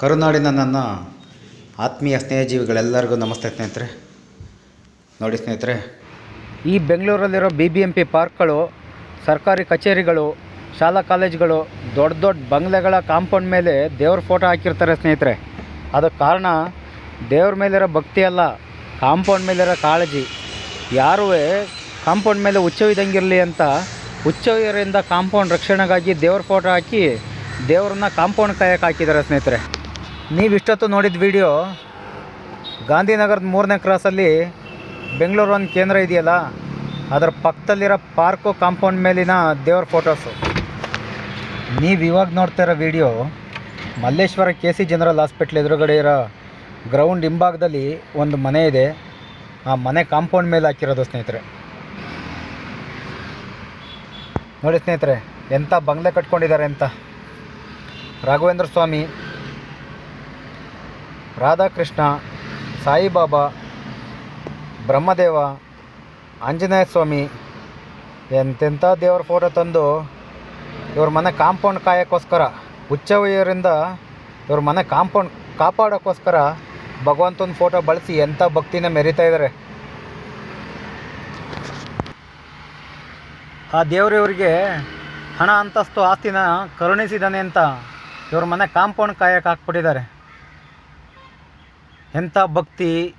ಕರುನಾಡಿನ ನನ್ನ ಆತ್ಮೀಯ ಸ್ನೇಹಜೀವಿಗಳೆಲ್ಲರಿಗೂ ನಮಸ್ತೆ ಸ್ನೇಹಿತರೆ. ನೋಡಿ ಸ್ನೇಹಿತರೆ, ಈ ಬೆಂಗಳೂರಲ್ಲಿರೋ ಬಿ ಬಿ ಎಂ ಪಿ ಪಾರ್ಕ್ಗಳು, ಸರ್ಕಾರಿ ಕಚೇರಿಗಳು, ಶಾಲಾ ಕಾಲೇಜುಗಳು, ದೊಡ್ಡ ದೊಡ್ಡ ಬಂಗ್ಲೆಗಳ ಕಾಂಪೌಂಡ್ ಮೇಲೆ ದೇವ್ರ ಫೋಟೋ ಹಾಕಿರ್ತಾರೆ ಸ್ನೇಹಿತರೆ. ಅದಕ್ಕೆ ಕಾರಣ, ದೇವ್ರ ಮೇಲಿರೋ ಭಕ್ತಿ ಅಲ್ಲ, ಕಾಂಪೌಂಡ್ ಮೇಲಿರೋ ಕಾಳಜಿ. ಯಾರೂ ಕಾಂಪೌಂಡ್ ಮೇಲೆ ಹುಚ್ಚವಿದಂಗಿರಲಿ ಅಂತ ಹುಚ್ಚವಿರಿಂದ ಕಾಂಪೌಂಡ್ ರಕ್ಷಣೆಗಾಗಿ ದೇವ್ರ ಫೋಟೋ ಹಾಕಿ ದೇವ್ರನ್ನ ಕಾಂಪೌಂಡ್ ಕಾಯಕ್ಕೆ ಹಾಕಿದ್ದಾರೆ ಸ್ನೇಹಿತರೆ. ನೀವು ಇಷ್ಟೊತ್ತು ನೋಡಿದ ವಿಡಿಯೋ ಗಾಂಧಿನಗರದ ಮೂರನೇ ಕ್ರಾಸಲ್ಲಿ ಬೆಂಗಳೂರು ಒಂದು ಕೇಂದ್ರ ಇದೆಯಲ್ಲ, ಅದರ ಪಕ್ಕದಲ್ಲಿರೋ ಪಾರ್ಕು ಕಾಂಪೌಂಡ್ ಮೇಲಿನ ದೇವ್ರ ಫೋಟೋಸು ನೀವು ಇವಾಗ ನೋಡ್ತಾ ಇರೋ video Malleshwara K C general hospital ಎದುರುಗಡೆ ಇರೋ ಗ್ರೌಂಡ್ ಹಿಂಭಾಗದಲ್ಲಿ ಒಂದು ಮನೆ ಇದೆ. ಆ ಮನೆ ಕಾಂಪೌಂಡ್ ಮೇಲೆ ಹಾಕಿರೋದು ಸ್ನೇಹಿತರೆ. ನೋಡಿ ಸ್ನೇಹಿತರೆ ಎಂಥ ಬಂಗ್ಲೆ ಕಟ್ಕೊಂಡಿದ್ದಾರೆ ಅಂತ. ರಾಘವೇಂದ್ರ ಸ್ವಾಮಿ ರಾಧಾಕೃಷ್ಣ, ಸಾಯಿಬಾಬಾ, ಬ್ರಹ್ಮದೇವ, ಆಂಜನೇಯ ಸ್ವಾಮಿ ಎಂತೆಂಥ ದೇವ್ರ ಫೋಟೋ ತಂದು ಇವ್ರ ಮನೆ ಕಾಂಪೌಂಡ್ ಕಾಯೋಕ್ಕೋಸ್ಕರ ಹುಚ್ಚವಯ್ಯರಿಂದ ಇವ್ರ ಮನೆ ಕಾಂಪೌಂಡ್ ಕಾಪಾಡೋಕ್ಕೋಸ್ಕರ ಭಗವಂತನ ಫೋಟೋ ಬಳಸಿ ಎಂಥ ಭಕ್ತಿನ ಮೆರಿತಾ ಇದ್ದಾರೆ ಆ ದೇವರಿವರಿಗೆ ಹಣ, ಅಂತಸ್ತು, ಆಸ್ತಿನ ಕರುಣಿಸಿದ್ದಾನೆ ಅಂತ ಇವ್ರ ಮನೆ ಕಾಂಪೌಂಡ್ ಕಾಯಕ್ಕೆ ಹಾಕ್ಬಿಟ್ಟಿದ್ದಾರೆ. ಎಂಥ ಭಕ್ತಿ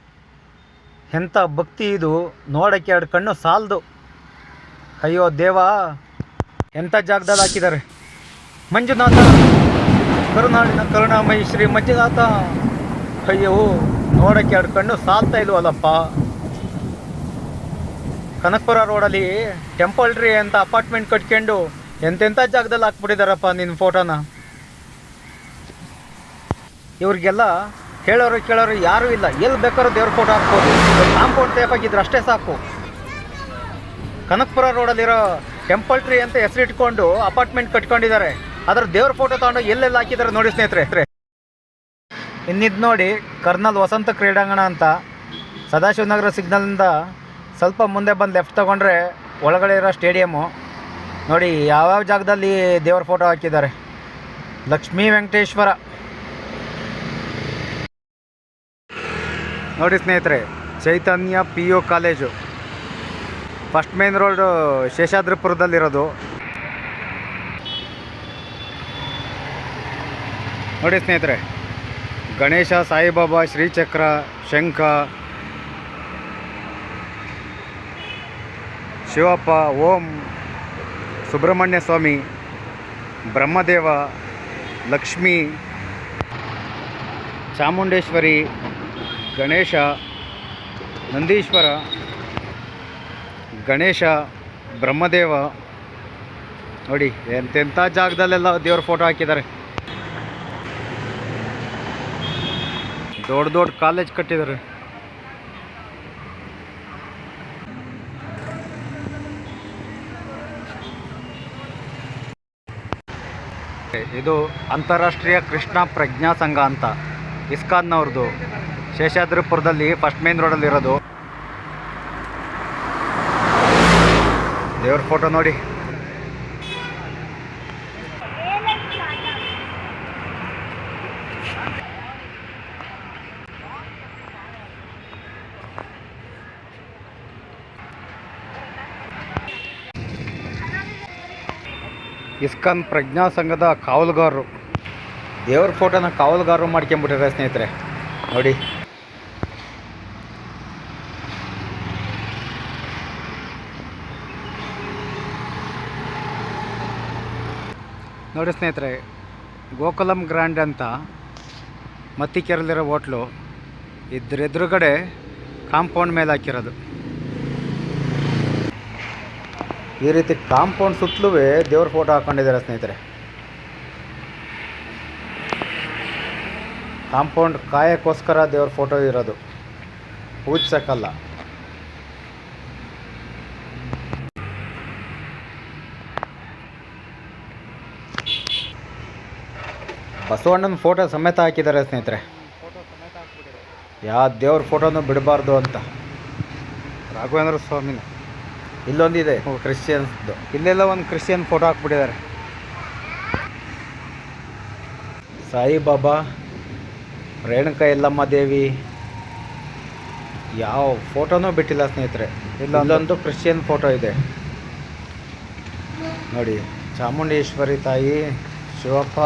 ಎಂಥ ಭಕ್ತಿ ಇದು. ನೋಡೋಕ್ಕೆ ಎರಡು ಕಣ್ಣು ಸಾಲದು. ಅಯ್ಯೋ ದೇವ, ಎಂಥ ಜಾಗದಲ್ಲಿ ಹಾಕಿದ್ದಾರೆ. ಮಂಜುನಾಥ, ಕರುನಾಡಿನ ಕರುಣಾಮಯಿ ಶ್ರೀ ಮಂಜುನಾಥ. ಅಯ್ಯೋ, ನೋಡೋಕ್ಕೆ ಎರಡು ಕಣ್ಣು ಸಾಲ್ತಾ ಇಲ್ವಲ್ಲಪ್ಪ. ಕನಕಪುರ ರೋಡಲ್ಲಿ ಟೆಂಪಲ್ ರೀ ಅಂತ ಅಪಾರ್ಟ್ಮೆಂಟ್ ಕಟ್ಕೊಂಡು ಎಂತೆಂಥ ಜಾಗದಲ್ಲಿ ಹಾಕ್ಬಿಟ್ಟಿದಾರಪ್ಪ ನಿನ್ನ ಫೋಟೋನ. ಇವ್ರಿಗೆಲ್ಲ ಹೇಳೋರು ಕೇಳೋರು ಯಾರೂ ಇಲ್ಲ. ಎಲ್ಲಿ ಬೇಕಾದ್ರೂ ದೇವ್ರ ಫೋಟೋ ಹಾಕ್ಬೋದು. ಕಾಂಪೌಂಡ್ ಆಗಿದ್ರೆ ಅಷ್ಟೇ ಸಾಕು. ಕನಕಪುರ ರೋಡಲ್ಲಿರೋ ಟೆಂಪಲ್ ಟ್ರೀ ಅಂತ ಹೆಸರಿಟ್ಕೊಂಡು ಅಪಾರ್ಟ್ಮೆಂಟ್ ಕಟ್ಕೊಂಡಿದ್ದಾರೆ. ಅದರ ದೇವ್ರ ಫೋಟೋ ತಗೊಂಡು ಎಲ್ಲೆಲ್ಲಿ ಹಾಕಿದ್ದಾರೆ ನೋಡಿ ಸ್ನೇಹಿತರೆ. ಇನ್ನಿದ್ ನೋಡಿ ಕರ್ನಲ್ ವಸಂತ ಕ್ರೀಡಾಂಗಣ ಅಂತ. ಸದಾಶಿವನಗರ ಸಿಗ್ನಲಿಂದ ಸ್ವಲ್ಪ ಮುಂದೆ ಬಂದು ಲೆಫ್ಟ್ ತಗೊಂಡ್ರೆ ಒಳಗಡೆ ಇರೋ ಸ್ಟೇಡಿಯಮ್ಮು ನೋಡಿ ಯಾವ್ಯಾವ ಜಾಗದಲ್ಲಿ ದೇವ್ರ ಫೋಟೋ ಹಾಕಿದ್ದಾರೆ. ಲಕ್ಷ್ಮೀ ವೆಂಕಟೇಶ್ವರ. ನೋಡಿ ಸ್ನೇಹಿತರೆ, Chaitanya P U college. First main road ಶೇಷಾದ್ರಿಪುರದಲ್ಲಿರೋದು. ನೋಡಿ ಸ್ನೇಹಿತರೆ, ಗಣೇಶ, ಸಾಯಿಬಾಬಾ, ಶ್ರೀಚಕ್ರ, ಶಂಖ, ಶಿವಪ್ಪ, ಓಂ, ಸುಬ್ರಹ್ಮಣ್ಯ ಸ್ವಾಮಿ, ಬ್ರಹ್ಮದೇವ, ಲಕ್ಷ್ಮೀ, ಚಾಮುಂಡೇಶ್ವರಿ ಗಣೇಶ, ನಂದೀಶ್ವರ, ಗಣೇಶ, ಬ್ರಹ್ಮದೇವ. ನೋಡಿ, ಎಂತೆಂಥ ಜಾಗದಲ್ಲೆಲ್ಲ ದೇವ್ರ ಫೋಟೋ ಹಾಕಿದ್ದಾರೆ. ದೊಡ್ಡ ದೊಡ್ಡ ಕಾಲೇಜ್ ಕಟ್ಟಿದ್ದಾರೆ. ಇದು ಅಂತಾರಾಷ್ಟ್ರೀಯ ಕೃಷ್ಣ ಪ್ರಜ್ಞಾ ಸಂಘ ಅಂತ ಇಸ್ಕಾನ್ನವ್ರದ್ದು ಶೇಷಾದ್ರಿಪುರದಲ್ಲಿ ಫಸ್ಟ್ ಮೇನ್ ರೋಡಲ್ಲಿ ಇರೋದು. ದೇವ್ರ ಫೋಟೋ ನೋಡಿ. ಇಸ್ಕಾನ್ ಪ್ರಜ್ಞಾ ಸಂಘದ ಕಾವಲುಗಾರರು. ದೇವ್ರ ಫೋಟೋನ ಕಾವಲುಗಾರರು ಮಾಡ್ಕೊಂಬಿಟ್ಟಿದ್ದಾರೆ ಸ್ನೇಹಿತರೆ. ನೋಡಿ. ನೋಡಿ ಸ್ನೇಹಿತರೆ, ಗೋಕುಲಂ ಗ್ರ್ಯಾಂಡ್ ಅಂತ ಮತ್ತಿಕೆರಲಿರೋ ಹೋಟ್ಲು ಇದ್ರೆದುರುಗಡೆ ಕಾಂಪೌಂಡ್ ಮೇಲೆ ಹಾಕಿರೋದು. ಈ ರೀತಿ ಕಾಂಪೌಂಡ್ ಸುತ್ತಲೂ ದೇವ್ರ ಫೋಟೋ ಹಾಕೊಂಡಿದ್ದಾರೆ ಸ್ನೇಹಿತರೆ. ಕಾಂಪೌಂಡ್ ಕಾಯಕ್ಕೋಸ್ಕರ ದೇವ್ರ ಫೋಟೋ ಇರೋದು. ಪೂಜಿಸಕ್ಕಲ್ಲ ಬಸವಣ್ಣನ ಫೋಟೋ ಸಮೇತ ಹಾಕಿದ್ದಾರೆ ಸ್ನೇಹಿತರೆ. ಯಾವ ದೇವ್ರ ಫೋಟೋನು ಬಿಡಬಾರ್ದು ಅಂತ. ರಾಘವೇಂದ್ರ ಸ್ವಾಮಿನ. ಇಲ್ಲೊಂದಿದೆ ಕ್ರಿಶ್ಚಿಯನ್ಸ್ದು. ಇಲ್ಲೆಲ್ಲ ಒಂದು ಕ್ರಿಶ್ಚಿಯನ್ ಫೋಟೋ ಹಾಕ್ಬಿಟ್ಟಿದ್ದಾರೆ. ಸಾಯಿಬಾಬಾ ರೇಣುಕಾ ಯಲ್ಲಮ್ಮ ದೇವಿ ಯಾವ ಫೋಟೋನೂ ಬಿಟ್ಟಿಲ್ಲ ಸ್ನೇಹಿತರೆ. ಇಲ್ಲೊಂದು- ಇಲ್ಲೊಂದು ಕ್ರಿಶ್ಚಿಯನ್ ಫೋಟೋ ಇದೆ. ನೋಡಿ ಚಾಮುಂಡೇಶ್ವರಿ ತಾಯಿ ಶಿವಪ್ಪ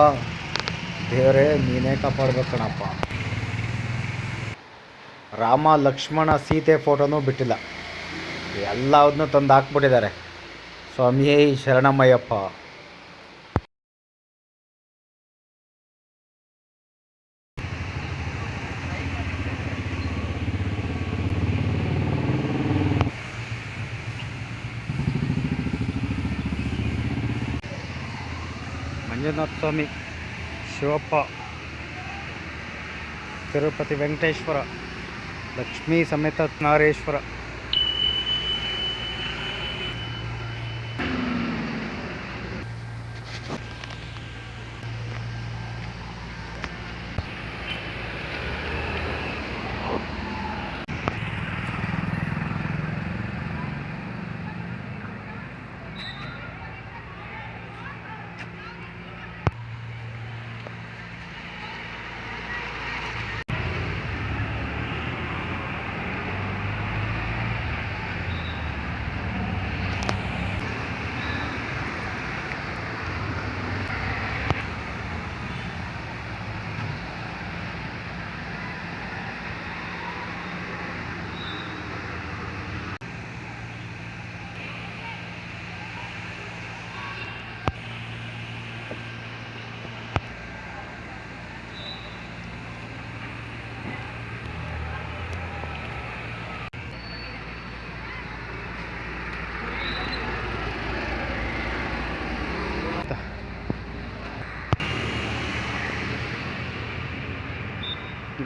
ದೇವರೇ, ನೀನೇ ಕಾಪಾಡ್ಬೇಕು ಕಣಪ್ಪ. ರಾಮ ಲಕ್ಷ್ಮಣ ಸೀತೆ ಫೋಟೋನೂ ಬಿಟ್ಟಿಲ್ಲ. ಎಲ್ಲದನ್ನೂ ತಂದು ಹಾಕ್ಬಿಟ್ಟಿದ್ದಾರೆ. ಸ್ವಾಮಿಯೇ ಶರಣಮ್ಮಯ್ಯಪ್ಪ ಮಂಜುನಾಥ ಸ್ವಾಮಿ. ಶಿವಪ್ಪ ತಿರುಪತಿ ವೆಂಕಟೇಶ್ವರ ಲಕ್ಷ್ಮೀ ಸಮೇತ ನಾರೇಶ್ವರ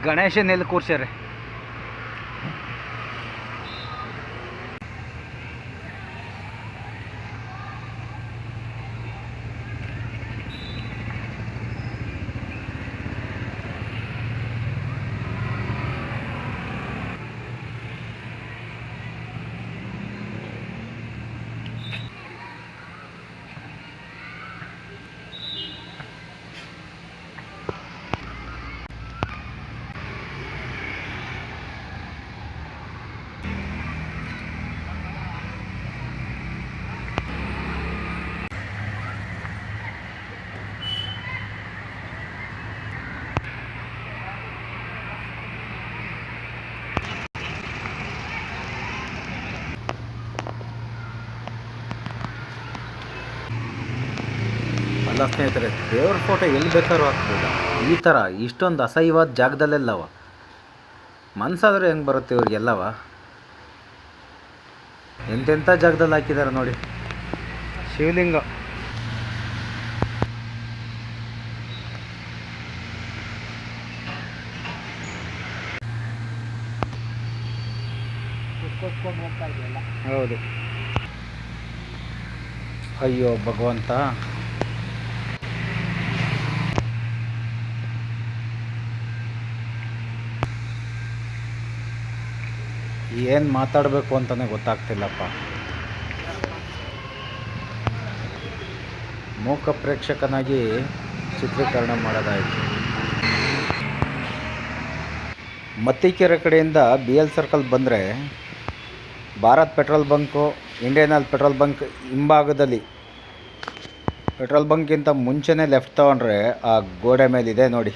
ಗಣೇಶನ್ ಎಲ್ಲಿ ಕೂರ್ಸ್ಯಾರೆ ಅಲ್ಲ ಸ್ನೇಹಿತರೆ ದೇವ್ರ ಫೋಟೋ ಎಲ್ಲಿ ಬೇಕಾದ್ರೂ ಹಾಕ್ಬೋದು. ಈ ಥರ ಇಷ್ಟೊಂದು ಅಸಹ್ಯವಾದ ಜಾಗದಲ್ಲೆಲ್ಲವ? ಮನ್ಸಾದ್ರೆ ಹೆಂಗೆ ಬರುತ್ತೆ ಇವ್ರಿಗೆಲ್ಲವ? ಎಂತೆಂಥ ಜಾಗದಲ್ಲಿ ಹಾಕಿದ್ದಾರೆ ನೋಡಿ. ಶಿವಲಿಂಗ. ಹೌದು. ಅಯ್ಯೋ ಭಗವಂತ. ಏನು ಮಾತಾಡಬೇಕು ಅಂತಲೇ ಗೊತ್ತಾಗ್ತಿಲ್ಲಪ್ಪ. ಮೂಕ ಪ್ರೇಕ್ಷಕನಾಗಿ ಚಿತ್ರೀಕರಣ ಮಾಡೋದಾಯಿತು. ಮತ್ತಿಕೆರೆ ಕಡೆಯಿಂದ ಬಿ ಎಲ್ ಸರ್ಕಲ್ ಬಂದರೆ Bharat petrol bunk, Indian oil petrol bunk ಹಿಂಭಾಗದಲ್ಲಿ. ಪೆಟ್ರೋಲ್ ಬಂಕ್ಗಿಂತ ಮುಂಚೆನೇ ಲೆಫ್ಟ್ ತೊಗೊಂಡ್ರೆ ಆ ಗೋಡೆ ಮೇಲಿದೆ ನೋಡಿ.